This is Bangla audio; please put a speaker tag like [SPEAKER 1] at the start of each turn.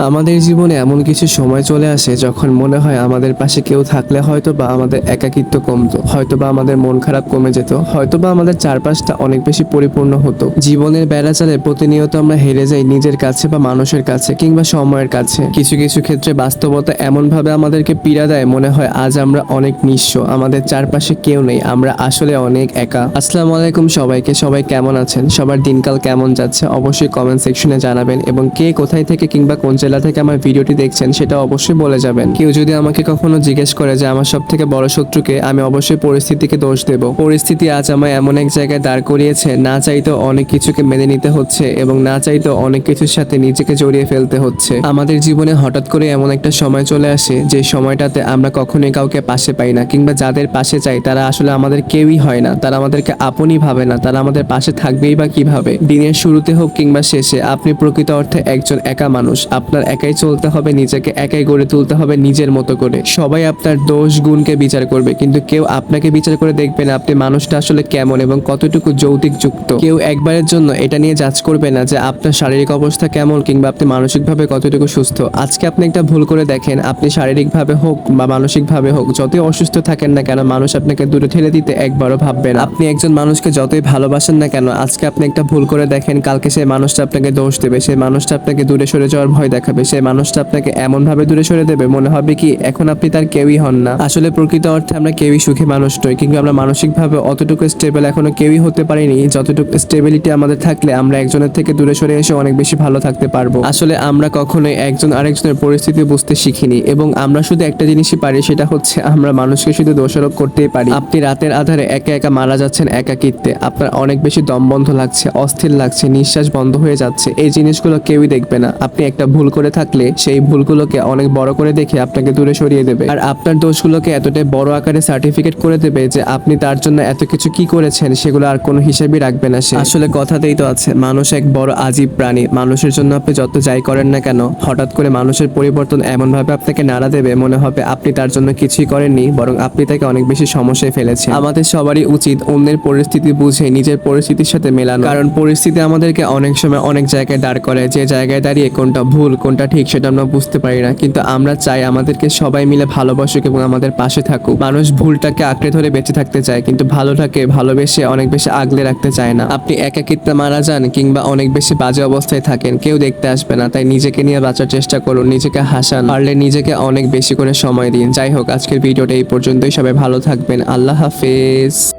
[SPEAKER 1] আমাদের জীবনে এমন কিছু সময় চলে আসে যখন মনে হয় আমাদের পাশে কেউ থাকলে হয়তো বা আমাদের একাকিত্ব কমতো, হয়তো বা আমাদের মন খারাপ কমে যেত, হয়তো বা আমাদের চারপাশটা অনেক বেশি পরিপূর্ণ হতো। জীবনের বেড়াচালে প্রতিনিয়ত আমরা হেরে যাই নিজের কাছে বা মানুষের কাছে কিংবা সময়ের কাছে। কিছু কিছু ক্ষেত্রে বাস্তবতা এমন ভাবে আমাদেরকে পীড়া দেয়, মনে হয় আজ আমরা অনেক নিঃস্ব, আমাদের চারপাশে কেউ নেই, আমরা আসলে অনেক একা। আসসালামু আলাইকুম সবাইকে, সবাই কেমন আছেন? সবার দিনকাল কেমন যাচ্ছে? অবশ্যই কমেন্ট সেকশনে জানাবেন এবং কে কোথায় থেকে কিংবা কোন জেলা থেকে আমার ভিডিওটি দেখছেন, সেটা অবশ্যই বলে যাবেন। কেউ যদি আমাকে কখনো জিজ্ঞেস করে যে আমার সব থেকে বড় শত্রুকে, আমি অবশ্যই পরিস্থিতিকে দোষ দেব। পরিস্থিতি আজ আমায় এমন এক জায়গায় দাঁড় করিয়েছে, না চাইতেও অনেক কিছুকে মেনে নিতে হচ্ছে এবং না চাইতেও অনেক কিছুর সাথে নিজেকে জড়িয়ে ফেলতে হচ্ছে। আমাদের জীবনে হঠাৎ করে এমন একটা সময় চলে আসে, যে সময়টাতে আমরা কখনোই কাউকে পাশে পাই না, কিংবা যাদের পাশে চাই, তারা আসলে আমাদের কেউই হয় না। তারা আমাদেরকে আপনই ভাবে না, তারা আমাদের পাশে থাকবেই বা কীভাবে? দিনের শুরুতে হোক কিংবা শেষে, আপনি প্রকৃত অর্থে একজন একা মানুষ। আপনার একাই চলতে হবে, নিজেকে একাই গড়ে তুলতে হবে, নিজের মতো করে। সবাই আপনার দোষ গুণকে বিচার করবে, কিন্তু কেউ আপনাকে বিচার করে দেখবে না আপনি মানুষটা আসলে কেমন এবং কতটুকু যৌতিক যুক্ত। কেউ একবারের জন্য এটা নিয়ে যাচ করবে না যে আপনার শারীরিক অবস্থা কেমন কিংবা আপনি মানসিকভাবে কতটুকু সুস্থ। আজকে আপনি একটা ভুল করে দেখেন, আপনি শারীরিকভাবে হোক বা মানসিকভাবে হোক, যতই অসুস্থ থাকেন না কেন মানুষ আপনাকে দূরে ঠেলে দিতে একবারও ভাববে না। আপনি একজন মানুষকে যতই ভালোবাসেন না কেন, আজকে আপনি একটা ভুল করে দেখেন, কালকে সেই মানুষটা আপনাকে দোষ দেবে, সেই মানুষটা আপনাকে দূরে সরে যাওয়ার ভয় দেখাবে। সেই মানুষটা আপনাকে এমন ভাবে দূরে সরে দেবে, মনে হবে কি এখন আপনি তার কেউই হন না। আসলে প্রকৃত অর্থে আমরা কেউই সুখী মানুষ নই, কিন্তু আমরা মানসিকভাবে অতটুকু স্টেবল এখনও কেউই হতে পারিনি। যতটুকু স্টেবিলিটি আমাদের থাকলে আমরা একজনের থেকে দূরে সরে এসে অনেক বেশি ভালো থাকতে পারব। আসলে আমরা কখনোই একজন আরেকজনের পরিস্থিতি বুঝতে শিখিনি, এবং আমরা শুধু একটা জিনিসই পারি, সেটা হচ্ছে আমরা মানুষকে শুধু দোষারোপ করতেই পারি। আপনি রাতের আধারে একা একা মারা যাচ্ছেন একাকিত্বে। আপনার অনেক বেশি দম বন্ধ লাগছে, অস্থির লাগছে, নিঃশ্বাস বন্ধ হয়ে যাচ্ছে। এই জিনিসগুলো কেউই দেখবে না। আপনি একটা ভুল করে থাকলে সেই ভুলগুলোকে অনেক বড় করে দেখে আপনাকে দূরে সরিয়ে দেবে। আর আপনার দোষগুলোকে এতটাই বড় আকারে সার্টিফিকেট করে দেবে যে আপনি তার জন্য এত কিছু কি করেছেন সেগুলো আর কোনো হিসেবেই রাখবে না সে। আসলে কথাতেই তো আছে, মানুষ এক বড় আজীব প্রাণী। মানুষের জন্য আপনি যত যাই করেন না কেন, হঠাৎ করে মানুষের পরিবর্তন এমন ভাবে আপনাকে নাড়া দেবে মনে হবে আপনি তার জন্য কিছুই করেননি, বরং আপনি তাকে অনেক বেশি সমস্যায় ফেলেছেন। আমাদের সবারই উচিত অন্যের পরিস্থিতি বুঝে নিজের পরিস্থিতির সাথে মেলানো। কারণ পরিস্থিতি আমাদেরকে অনেক সময় অনেক জায়গায় দাঁড় করে যে জায়গায় দাঁড়িয়ে কোনটা ভুল কোনটা ঠিক সেটা আমরা বুঝতে পারি না। কিন্তু আমরা চাই আমাদেরকে সবাই মিলে ভালোবাসুক এবং আমাদের পাশে থাকুক। মানুষ ভুলটাকে আঁকড়ে ধরে বেঁচে থাকতে চায়, কিন্তু ভালোটাকে ভালোবেসে অনেক বেশি আগলে রাখতে চায় না। আপনি একাকিত্বে মারা যান কিংবা অনেক বেশি বাজে অবস্থায় থাকেন, কেউ দেখতে আসবে না। তাই নিজেকে নিয়ে বাঁচার চেষ্টা করুন, নিজেকে হাসান। পারলে নিজেকে অনেক বেশি করে সময় দিন। যাই হোক, আজকের ভিডিওটা এই পর্যন্তই। সবাই ভালো থাকবেন। আল্লাহ হাফেজ।